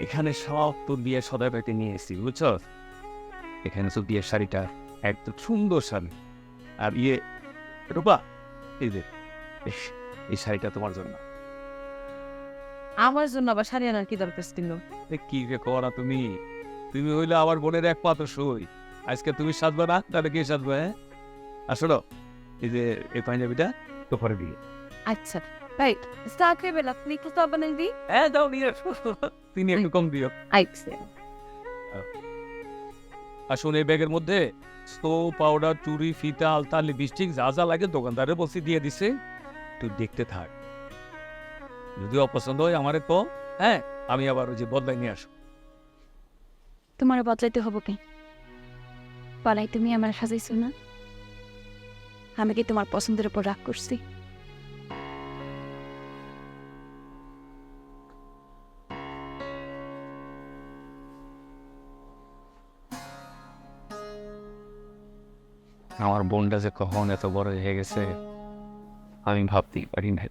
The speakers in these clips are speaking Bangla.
এখানে সব তোর বিয়ের সদাই পেতে নিয়ে এসেছি বুঝছ? এখানে তো বিয়ের শাড়িটা একদম সুন্দর শাড়ি। আর ইয়ে রূপা এই যে এই- শাড়িটা তোমার জন্য। আমার জন্য আবার শাড়ি আনার কি দরকার ছিল? কি রে করা তুমি? তুমি হইলে আমার বোনের এক পাত্র সই। আজকে তুমি সাজবে না তাহলে কে সাজবে হ্যাঁ? আসলো এই যে এই পাঞ্জাবিটা তো পরে দিয়ে। আচ্ছা ভাই চা খেয়ে বেলা আপনি একটু চা বানাই দিই? হ্যাঁ দাও নিয়ে তুমি একটু কম দিও। আইছে এই ব্যাগের মধ্যে স্নো পাউডার চুড়ি ফিতা আলতা লিপস্টিক যা যা লাগে দোকানদারের বসে দিয়ে দিছে। তুই দেখতে থাক। যদি অপছন্দ হয় আমারে তো হ্যাঁ আমি আবার ওই যে বদলাই নিয়ে আসো তোমার বদলাইতে হব কি? পালাই তুমি আমার সাজাইছো না? আমি কি তোমার পছন্দের উপর রাগ করছি? আমার বোনটা যে কখন এত বড় হয়ে গেছে আমি ভাবতেই পারি না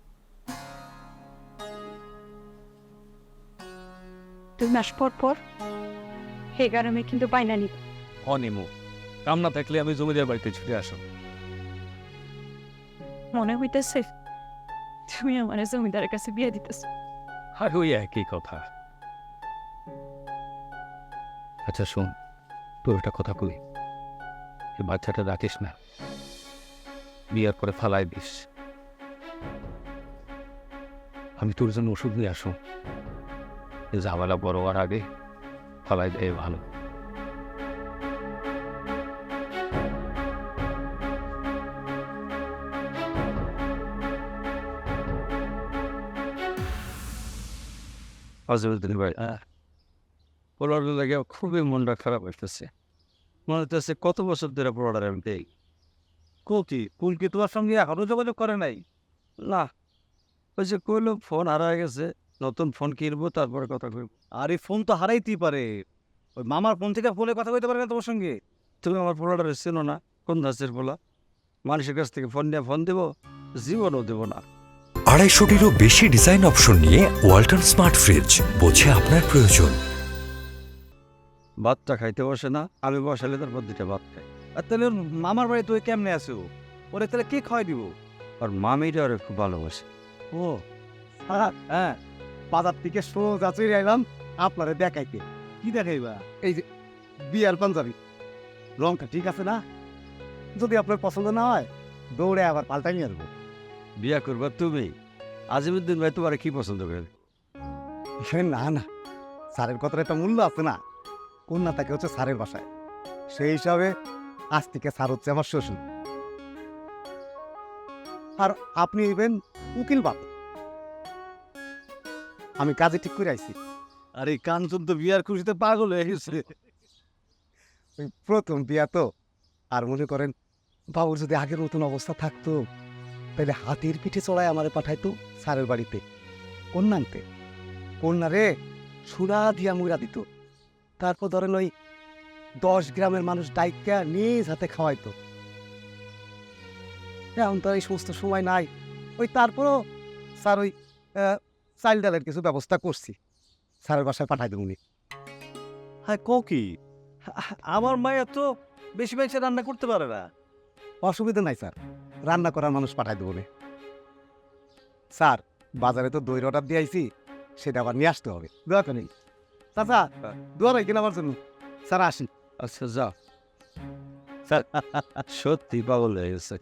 দুই মাস পর পর হে গরমে কিন্তু বাইনা নিব অনিমু কাম না থাকলে আমি জমিদার বাড়িতে ছুটে আসো। মনে হইতেছে তুমি আমার জমিদারের কাছে বিয়ে দিতেছ। আর ওই একই কথা। আচ্ছা শোন তোর একটা কথা কই? বাচ্চাটা রাখিস না। বিয়ার পরে ফালাই দিস। আমি তোর জন্য ওষুধ নিয়ে আসো। ঝামেলা বড় হওয়ার আগে ফালাই দেয় ভালো। লাগে খুবই মনটা খারাপ হইতেছে। মনে হইতেছে কত বছর ধরে পোলার আমি দেই। কোকি কুল কি তোমার সঙ্গে এখনও যোগাযোগ করে নাই? না। ওই যে কইলো, ফোন হারায় গেছে, নতুন ফোন কিনবো, তারপরে কথা কইব। আর এই ফোন তো হারাইতেই পারে। ওই মামার ফোন থেকে ফোনে কথা কইতে পারে না তোমার সঙ্গে? তুমি আমার পোলাটার চেনো না, কোন ধাঁচের পোলা? মানুষের কাছ থেকে ফোন নিয়ে ফোন দেবো, জীবনও দেবো না। আড়াইশোটিরও বেশি ডিজাইন অপশন নিয়ে ওয়ালটন স্মার্ট ফ্রিজ বোঝে আপনার প্রয়োজন। ভাতটা খাইতে বসে না আমি বসালে তারপর দুটা ভাত খাই। আর তাহলে মামার বাড়ি তুই কেমনে আসো ওরে তাহলে কে খাওয়াই দিব? আর মামিটা ওরে খুব ভালোবাসে। ও হ্যাঁ বাজার থেকে সোজা চলে আইলাম আপনারে দেখাইতে। কি দেখাইবা? এই যে বিয়ার পাঞ্জাবি। রংটা ঠিক আছে না? যদি আপনার পছন্দ না হয় দৌড়ে আবার পাল্টাই নিয়ে আসব। বিয়া করবা তুমি? আজিমুদ্দিন ভাই তোমার কি পছন্দ করে? না না স্যারের কথার একটা মূল্য আছে না। কন্যা থাকে হচ্ছে স্যারের বাসায়। সেই হিসাবে আজ থেকে স্যার হচ্ছে আমার শ্বশুর। আর আপনি হইবেন উকিল বাপ। আমি কাজে ঠিক করে আইছি। আরে কাঞ্চন তো বিয়ার খুশিতে পাগল হয়ে গেছে। ওই প্রথম বিয়া তো। আর মনে করেন বাবুর যদি আগের মতন অবস্থা থাকতো তাহলে হাতির পিঠে চড়ায় আমারে পাঠাইতো স্যারের বাড়িতে কন্যা আনতে কন্যা রে সুরা দিয়া মুইরা দিত। তারপর ধরেন ওই দশ গ্রামের মানুষ ডাইকা নিজ হাতে খাওয়াইতো। এখন তো এই সমস্ত সময় নাই। ওই তারপরও স্যার ওই চাইল্ড ডালের কিছু ব্যবস্থা করছি। স্যারের বাসায় পাঠাই দেবো উনি। হ্যাঁ কি? আমার মায়ের তো বেশি বেশি রান্না করতে পারে না। অসুবিধা নাই স্যার। রান্না করার মানুষ পাঠাই দেবো উনি। স্যার বাজারে তো দই অর্ডার দিয়ে আইছি সেটা আবার নিয়ে আসতে হবে। দোয়া করেন চাচা দোয়া রাখেন আমার জন্য। স্যার আসি আচ্ছা যা সত্যি পাগল হয়ে গেছে।